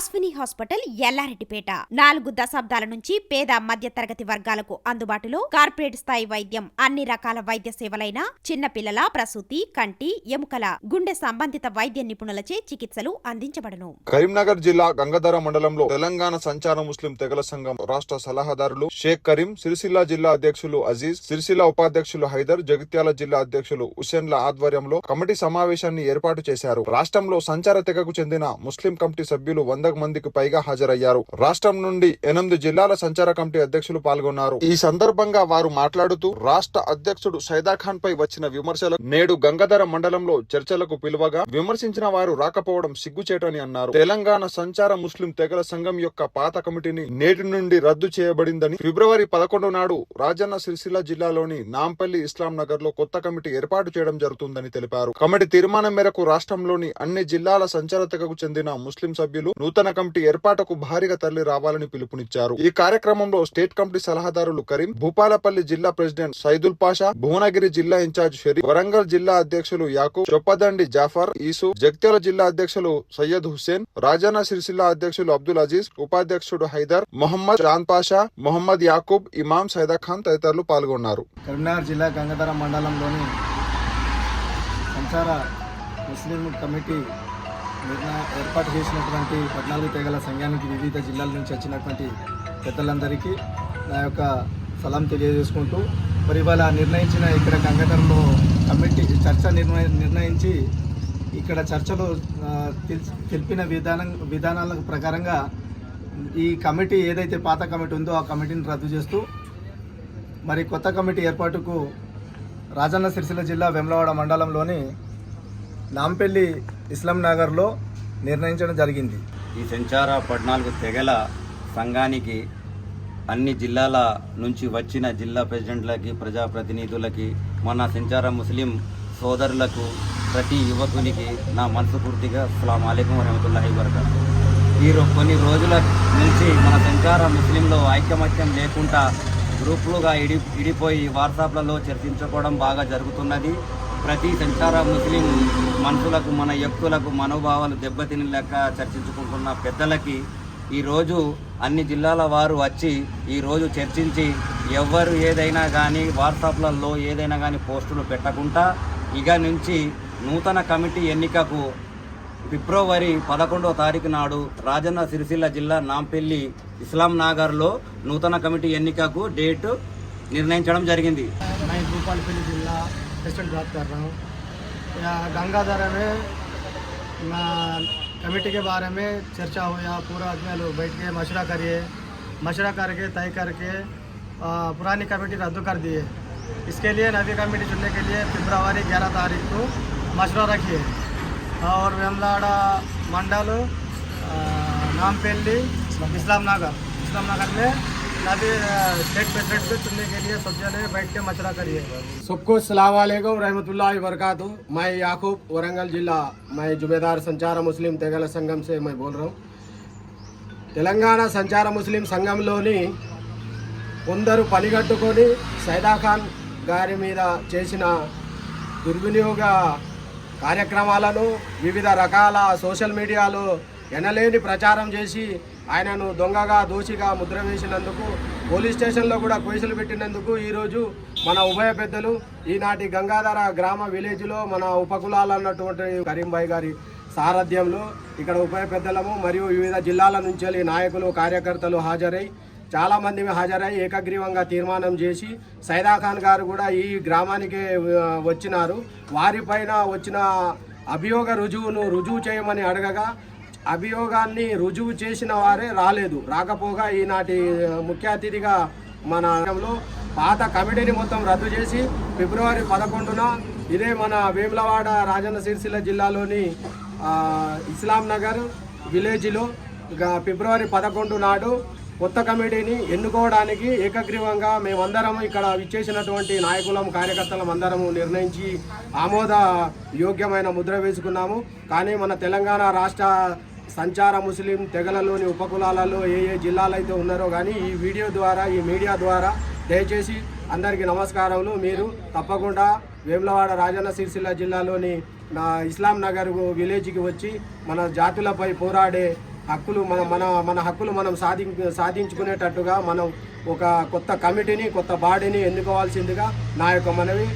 Ashwini hospital Yellareddypet. నాలుగు దశాబ్దాల నుంచి పేద మధ్యతరగతి వర్గాలకు అందుబాటులో కార్పొరేట్ స్థాయి వైద్యం అన్ని రకాల వైద్య సేవలైన చిన్నపిల్లల ప్రసూతి కంటి ఎముకల గుండె సంబంధిత వైద్య నిపుణులచే చికిత్సలు అందించబడను. కరీంనగర్ జిల్లా గంగధర మండలంలో తెలంగాణ సంచార ముస్లిం తెగల సంఘం రాష్ట్ర సలహాదారులు షేక్ కరీం సిరిసిల్ల జిల్లా అధ్యక్షులు అజీజ్ సిరిసిల్ల ఉపాధ్యక్షులు హైదర్ జగిత్యాల జిల్లా అధ్యక్షులు హుసేన్ల ఆధ్వర్యంలో కమిటీ సమావేశాన్ని ఏర్పాటు చేశారు. రాష్ట్రంలో సంచార తెగకు చెందిన ముస్లిం కమిటీ సభ్యులు వంద మందికి పైగా హాజరయ్యారు. రాష్ట్రం నుండి ఎనిమిది జిల్లాల సంచార కమిటీ అధ్యక్షులు పాల్గొన్నారు. ఈ సందర్భంగా వారు మాట్లాడుతూ రాష్ట్ర అధ్యక్షుడు సైదా ఖాన్ పై వచ్చిన విమర్శలు నేడు గంగాధర మండలంలో చర్చలకు పిలువగా విమర్శించిన వారు రాకపోవడం సిగ్గుచేటని అన్నారు. తెలంగాణ సంచార ముస్లిం తెగల సంఘం యొక్క పాత కమిటీని నేటి నుండి రద్దు చేయబడిందని ఫిబ్రవరి పదకొండు నాడు రాజన్న సిరిసిల్ల జిల్లాలోని నాంపల్లి ఇస్లాం నగర్లో కొత్త కమిటీ ఏర్పాటు చేయడం జరుగుతుందని తెలిపారు. కమిటీ తీర్మానం మేరకు రాష్ట్రంలోని అన్ని జిల్లాల సంచార తెగకు చెందిన ముస్లిం సభ్యులు నూతన కమిటీ ఏర్పాటుకు భారీగా తరలి రావాలని పిలుపునిచ్చారు. ఈ కార్యక్రమంలో స్టేట్ కమిటీ సలహాదారులు కరీం భూపాలపల్లి జిల్లా ప్రెసిడెంట్ సైదుల్ పాషా భువనగిరి జిల్లా ఇన్ఛార్జ్ షరీఫ్ వరంగల్ జిల్లా అధ్యక్షులు యాకూబ్ చొప్పదండి జాఫర్ ఈసు జగ్త్యాల జిల్లా అధ్యక్షులు సయ్యద్ హుస్సేన్ రాజన్న సిరిసిల్ల అధ్యక్షులు అబ్దుల్ అజీజ్ ఉపాధ్యక్షుడు హైదర్ మొహమ్మద్ జాన్ పాషా మొహమ్మద్ యాకూబ్ ఇమాం సైదా ఖాన్ తదితరులు పాల్గొన్నారు. కరీంనగర్ జిల్లా గంగధర మండలంలోని సంచార ముస్లిం కమిటీ ఏర్పాటు చేసినటువంటి పద్నాలుగు తెగల సంఘానికి వివిధ జిల్లాల నుంచి వచ్చినటువంటి పెద్దలందరికీ నా యొక్క సలాం తెలియజేసుకుంటూ మరి ఇవాళ నిర్ణయించిన ఇక్కడ గంగాధరంలో కమిటీ చర్చ నిర్ణయ నిర్ణయించి ఇక్కడ చర్చలో తెలిపిన విధానం విధానాల ప్రకారంగా ఈ కమిటీ ఏదైతే పాత కమిటీ ఉందో ఆ కమిటీని రద్దు చేస్తూ మరి కొత్త కమిటీ ఏర్పాటుకు రాజన్న సిరిసిల్ల జిల్లా వెమ్లవాడ మండలంలోని నాంపల్లి ఇస్లాం నగర్లో నిర్ణయించడం జరిగింది. ఈ సంచార పద్నాలుగు తెగల సంఘానికి అన్ని జిల్లాల నుంచి వచ్చిన జిల్లా ప్రెసిడెంట్లకి ప్రజాప్రతినిధులకి మన సంచార ముస్లిం సోదరులకు ప్రతి యువకునికి నా మనస్ఫూర్తిగా అస్సలం అలైకం వరహమతుల్లాహి వరకాతు ఈ కొన్ని రోజుల నుంచి మన సంచార ముస్లింలో ఐకమత్యం లేకుండా గ్రూపులుగా ఇడి ఇడిపోయి వాట్సాప్లలో చర్చించుకోవడం బాగా జరుగుతున్నది. ప్రతి సంచార ముస్లిం మనుషులకు మన వ్యక్తులకు మనోభావాలు దెబ్బతిని లెక్క చర్చించుకుంటున్న పెద్దలకి ఈరోజు అన్ని జిల్లాల వారు వచ్చి ఈరోజు చర్చించి ఎవరు ఏదైనా కానీ వాట్సాప్లలో ఏదైనా కానీ పోస్టులు పెట్టకుండా ఇక నుంచి నూతన కమిటీ ఎన్నికకు ఫిబ్రవరి పదకొండవ తారీఖు నాడు రాజన్న సిరిసిల్ల జిల్లా నాంపల్లి ఇస్లాం నాగర్లో నూతన కమిటీ ఎన్నికకు డేటు నిర్ణయించడం జరిగింది. భూపాలపల్లి జిల్లా प्रेसिडेंट बात कर रहा हूँ। या गंगाधर में कमेटी के बारे में चर्चा हो, या पूरा आदमी लोग बैठ के मशरा करिए मशरा करके, तय करके पुरानी कमेटी रद्द कर दिए। इसके लिए नवी कमेटी चुनने के लिए फरवरी ग्यारह तारीख को मशरा रखिए। और वेमलाड़ा, मंडल नामपेली इस्लाम नगर इस्लाम नगर में नवी स्टेट प्रेसिडेंट को चुनने के लिए सब जने बैठ के मशरा करिए सबको सलामकुम रहमतुल्लाहि वरकत मैं याकूब वरंगल जिला मैं जुबेदार संचार मुस्लिम తెగల సంఘం से मैं बोल रहा हूँ తెలంగాణ సంచార ముస్లిం సంఘంలోని కొందరు పనిగట్టుకొని సైదా ఖాన్ గారి మీద చేసిన దుర్వినియోగ కార్యక్రమాలను వివిధ రకాల సోషల్ మీడియాలో ఎనలేని ప్రచారం చేసి ఆయనను దొంగగా దోషిగా ముద్ర వేసినందుకు పోలీస్ స్టేషన్లో కూడా కేసులు పెట్టినందుకు ఈరోజు మన ఉభయ పెద్దలు ఈనాటి గంగాధర గ్రామ విలేజ్లో మన ఉపకులాలు అన్నటువంటి కరీంబాయి గారి సారథ్యంలో ఇక్కడ ఉభయ పెద్దలము మరియు వివిధ జిల్లాల నుంచి వెళ్ళి నాయకులు కార్యకర్తలు హాజరై చాలామంది హాజరై ఏకగ్రీవంగా తీర్మానం చేసి సైదా ఖాన్ గారు కూడా ఈ గ్రామానికి వచ్చినారు. వారిపైన వచ్చిన అభియోగ రుజువును రుజువు చేయమని అడగగా అభియోగాన్ని రుజువు చేసిన వారే రాలేదు. రాకపోగా ఈనాటి ముఖ్య అతిథిగా మన పాత కమిటీని మొత్తం రద్దు చేసి ఫిబ్రవరి పదకొండున ఇదే మన వేములవాడ రాజన్న సిరిసిల్ల జిల్లాలోని ఇస్లాం నగర్ విలేజ్లో ఇక ఫిబ్రవరి పదకొండు నాడు కొత్త కమిటీని ఎన్నుకోవడానికి ఏకగ్రీవంగా మేమందరం ఇక్కడ విచ్చేసినటువంటి నాయకులం కార్యకర్తలం అందరము నిర్ణయించి ఆమోద యోగ్యమైన ముద్ర వేసుకున్నాము. కానీ మన తెలంగాణ రాష్ట్ర సంచార ముస్లిం తెగలలోని ఉపకులాలలో ఏ ఏ జిల్లాలు అయితే ఉన్నారో కానీ ఈ వీడియో ద్వారా ఈ మీడియా ద్వారా దయచేసి అందరికీ నమస్కారములు. మీరు తప్పకుండా వేములవాడ రాజన్న సిరిసిల్ల జిల్లాలోని నా ఇస్లాం నగర్ విలేజ్కి వచ్చి మన జాతులపై పోరాడే హక్కులు మన మన మన హక్కులు మనం సాధి సాధించుకునేటట్టుగా మనం ఒక కొత్త కమిటీని కొత్త బాడీని ఎన్నుకోవాల్సిందిగా నా యొక్క మనవి.